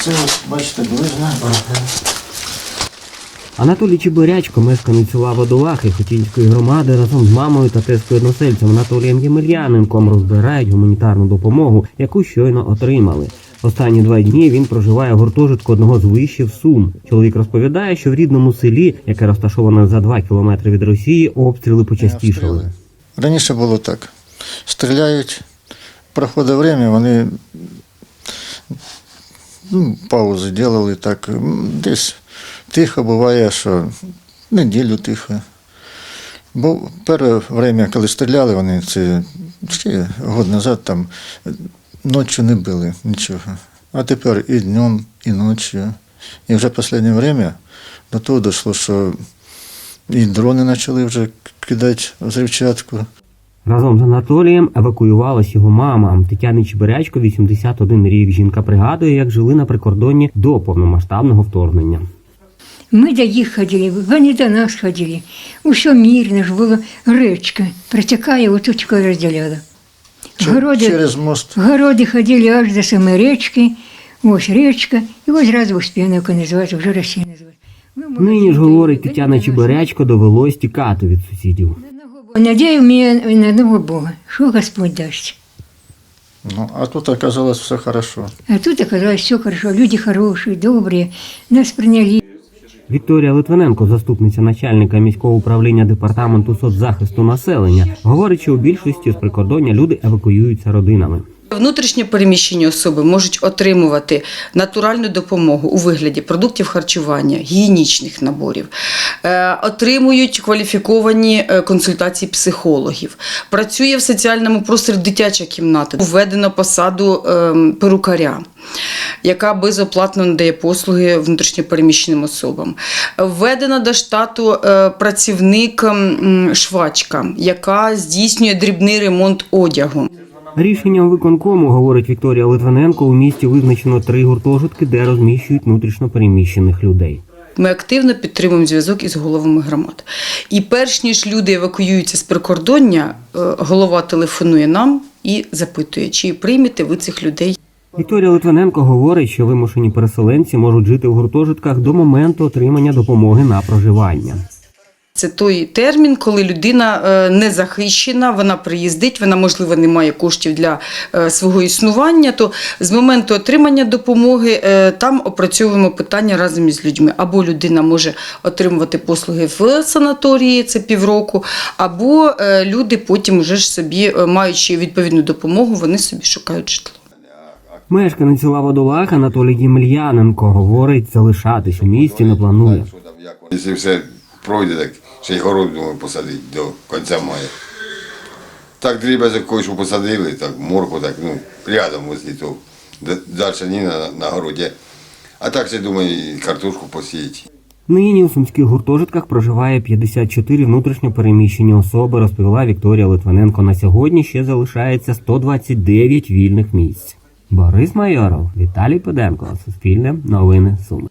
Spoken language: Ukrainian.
Це ось, бачите, ближна. Анатолій Чебирячко, мешканець села Водолахи Хотінської громади, разом з мамою та тескою односельцем Анатолієм Ємельяненком розбирають гуманітарну допомогу, яку щойно отримали. Останні два дні він проживає в гуртожитку одного з вишів Сум. Чоловік розповідає, що в рідному селі, яке розташоване за два кілометри від Росії, обстріли почастішали. Раніше було так. Стріляють, проходить время, вони ну, паузи робили так. Десь тихо буває, що неділю тихо. Бо перше время, коли стріляли, вони це ще год назад там ночі не били нічого. А тепер і днем, і ночі. І вже останнє время до того дійшло, що і дрони почали вже кидати взривчатку. Разом з Анатолієм евакуювалась його мама. Тетяни Чебирячко, 81 рік. Жінка пригадує, як жили на прикордонні до повномасштабного вторгнення. Ми до їх ходили, вони до нас ходили. Усе мирно ж було, речка протікає, отут тільки розділяла. Городи, Через мост. городи ходили аж до самої річки, ось річка, і ось раз Успівника називається, вже Росія називається. Ми Нині ж говорить Тетяна. Чебирячко, довелось тікати від сусідів. Надію мені на одного Бога, що Господь дасть. Ну, а тут оказалось все хорошо. А тут оказалось все хорошо, люди хороші, добрі, нас прийняли. Вікторія Литвиненко, заступниця начальника міського управління департаменту соцзахисту населення, говорить, що у більшості з прикордоння люди евакуюються родинами. Внутрішньо переміщені особи можуть отримувати натуральну допомогу у вигляді продуктів харчування, гігієнічних наборів, е, отримують кваліфіковані е, консультації психологів. Працює в соціальному просторі дитяча кімната, введено посаду ем, перукаря. Яка безоплатно надає послуги внутрішньопереміщеним особам. Введена до штату е, працівник швачка, яка здійснює дрібний ремонт одягу. Рішенням виконкому, говорить Вікторія Литвиненко, у місті визначено три гуртожитки, де розміщують внутрішньо переміщених людей. Ми активно підтримуємо зв'язок із головами громад. І перш ніж люди евакуюються з прикордоння, е, голова телефонує нам і запитує, чи приймете ви цих людей. Вікторія Литвиненко говорить, що вимушені переселенці можуть жити в гуртожитках до моменту отримання допомоги на проживання. Це той термін, коли людина е, не захищена, вона приїздить, вона, можливо, не має коштів для е, свого існування. То з моменту отримання допомоги е, там опрацьовуємо питання разом із людьми. Або людина може отримувати послуги в санаторії, це півроку, або е, люди потім вже ж собі, е, маючи відповідну допомогу, вони собі шукають житло. Мешканець села Водолах Анатолій Ємельяненко говорить, залишатись у місті не планує. Якщо все пройде, так ще й город думаю посадити до кінця мая. Так дрібезок якогось посадили, так морку, так, ну, рядом возле того. Д- Дальше ні на, на городі. А так ще думаю, і картошку посіяти. Нині у сумських гуртожитках проживає 54 внутрішньо переміщені особи, розповіла Вікторія Литвиненко. На сьогодні ще залишається 129 вільних місць. Борис Майоров, Віталій Педенко, Суспільне, Новини Суми.